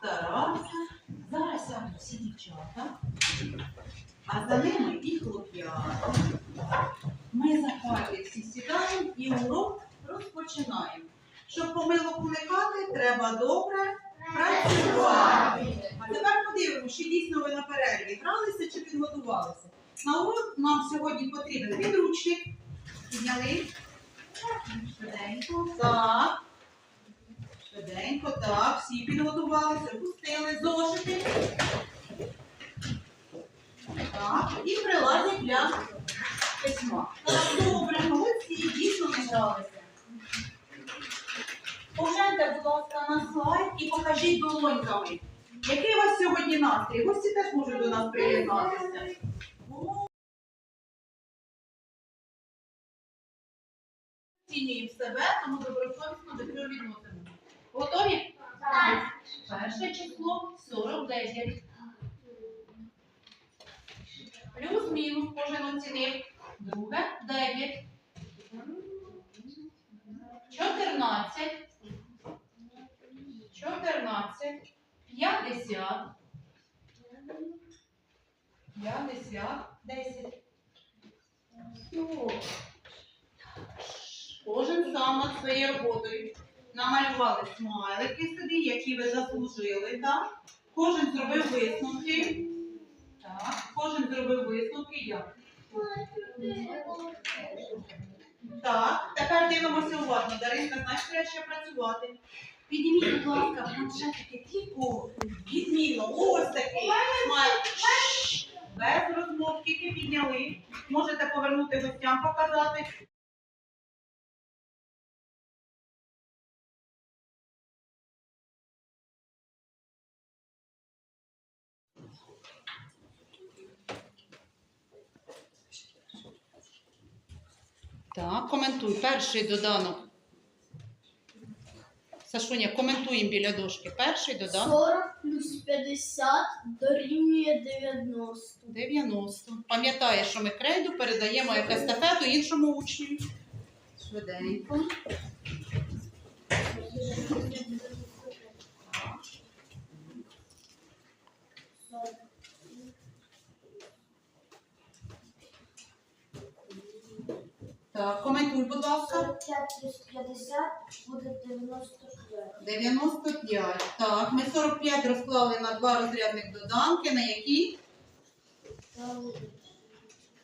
постарався. Зараз всі дівчата, а за ними і хлоп'ята. Ми за парти всі сідаємо і урок розпочинаємо. Щоб помилок уникати, треба добре працювати. А тепер подивимося, чи дійсно ви на перерві гралися чи підготувалися. На урок нам сьогодні потрібен підручник. Підняли. Так. Швиденько, так. Всі підготувалися, пустили зошити. Так. І приладять для письма. Так, добре, молодці, дійсно не гралися. Погляньте, будь ласка, на слайд і покажіть долоньками. Який у вас сьогодні настрій? Гості теж можуть до нас приєднатися. Оцінюємо себе, тому добросовісно до цього відносимо. Готові? Перше число 49. Плюс-мінус кожен оцінив. Друге 9. 14. 14. 50. 50. 10. Кожен сам над своєю роботою. Намалювали смайлики собі, які ви заслужили, так? Кожен зробив висновки. Так, кожен зробив висновки. Я. Так, тепер дивимося уважно. Даринка, знаєш, треба ще працювати. Підніміть, будь ласка, планшетики тільки відмінно. Ось такий смайл. Шш. Без розмов, тільки підняли. Можете повернути гостям, показати. Так, коментуй. Перший доданок. Сашуня, коментуємо біля дошки. Перший доданок 40 плюс 50 дорівнює 90. 90. Пам'ятаєш, що ми крейду передаємо як естафету іншому учню. Швиденько. Так, коментуй, будь ласка. 45 плюс 50 буде 95. 95. Так, ми 45 розклали на два розрядних доданки. На які?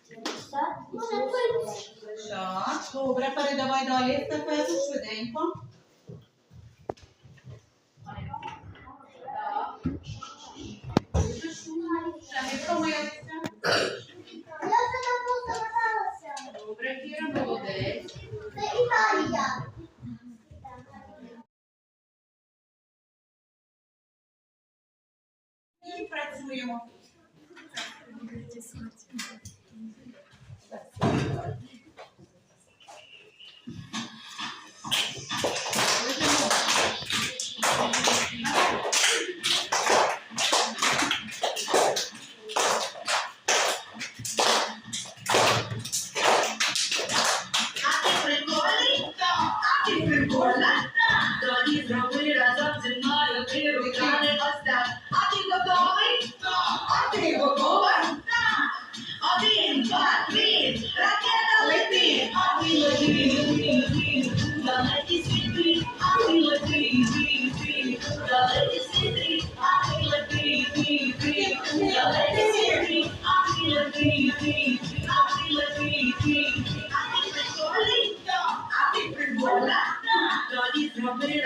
50 буде 30. Так, добре, передавай далі естафету швиденько. Так. Дуже шумно. Ще не втомилися. 注意吗？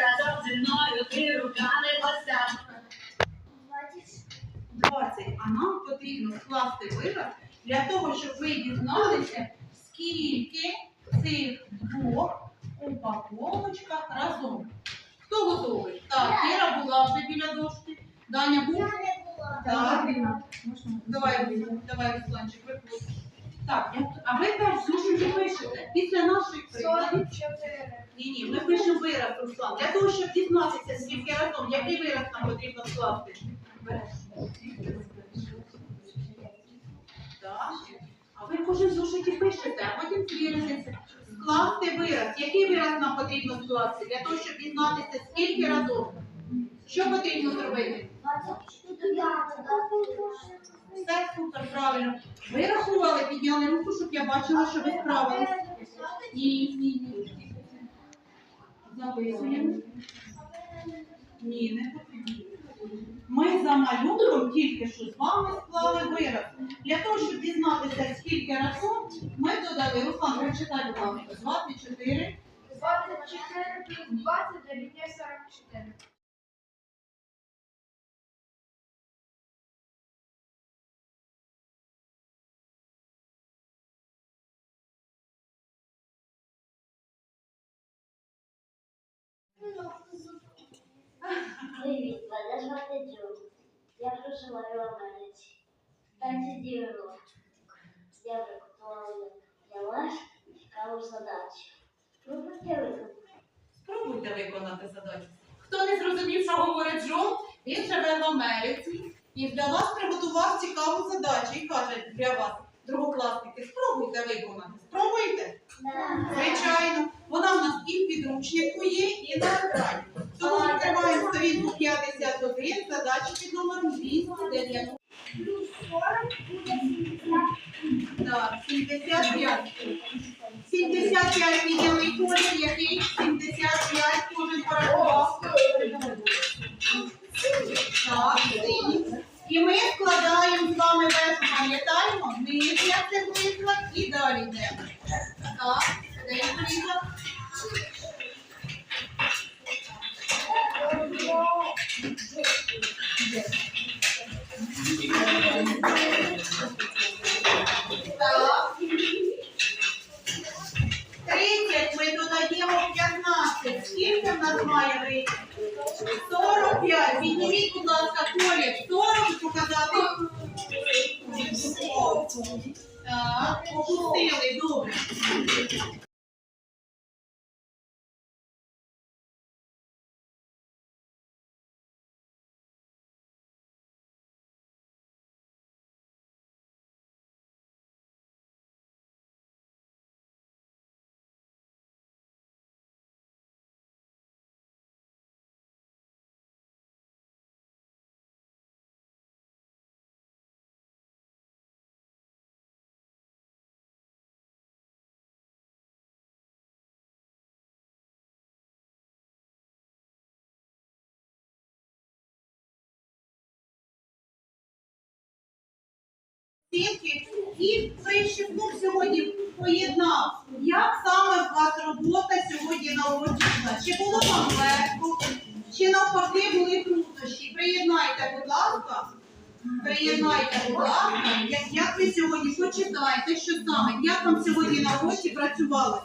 Разом зі мною ти руками ось так. 20. А нам потрібно скласти вираз для того, щоб ви дізналися, скільки цих двох упаковочках разом. Хто готовий? Так, Кіра була вже біля дошки. Даня був? Так. Давай, давай, Русланчик, виходь. Так, а ви теж зошиті пишете. Після нашої прикладів. Ні, ні, ми пишемо вираз, Руслан. Для того, щоб дізнатися, скільки разом, який вираз нам потрібно скласти. А ви кожен зошиті пишете, а потім звіритеся. Скласти вираз. Який вираз нам потрібно скласти? Для того, щоб дізнатися, скільки разом. Що потрібно зробити? Все супер, правильно. Ви рахували, підняли руку, щоб я бачила, що ви справились. Ні, ні, ні. Записуємо. Ні, не потрібно. Ми за малюнком тільки що з вами склали вираз. Для того, щоб дізнатися, скільки разом, ми додали, Руслан, прочитай, будь ласка, 24. 24 плюс 20 дорівнює 44. Привіт, мене звати Джун. Я проживаю в Америці. Танці діло. Я приготувала для вас цікаву задачу. Спробуйте виконати. Спробуйте виконати задачу. Хто не зрозумів, що говорить Джон, він живе в Америці і для вас приготував цікаву задачу і каже для вас, другокласники, спробуйте виконати. Спробуйте? Звичайно. Вона в нас і в підручнику є, і на екрані. Тому відкриваємо сторінку 51, задача під номером 290. Плюс 40 буде 70. Так, 75. 75 підняли кожен який? 75 кожен порахував. Так. І ми складаємо з вами верх, пам'ятаємо, низ як це приклад і далі йдемо. Так, цей приклад. В нас має вийти? 45. Підніміть, будь ласка, колір. 40 показати. Так, опустили, добре. Оцінки і прищепнув сьогодні поєднав. Як саме в вас робота сьогодні на уроці була? Чи було вам легко, чи навпаки були труднощі? Приєднайте, будь ласка. Приєднайте, будь ласка, як, як ви сьогодні почитайте, що саме, як вам сьогодні на уроці працювали.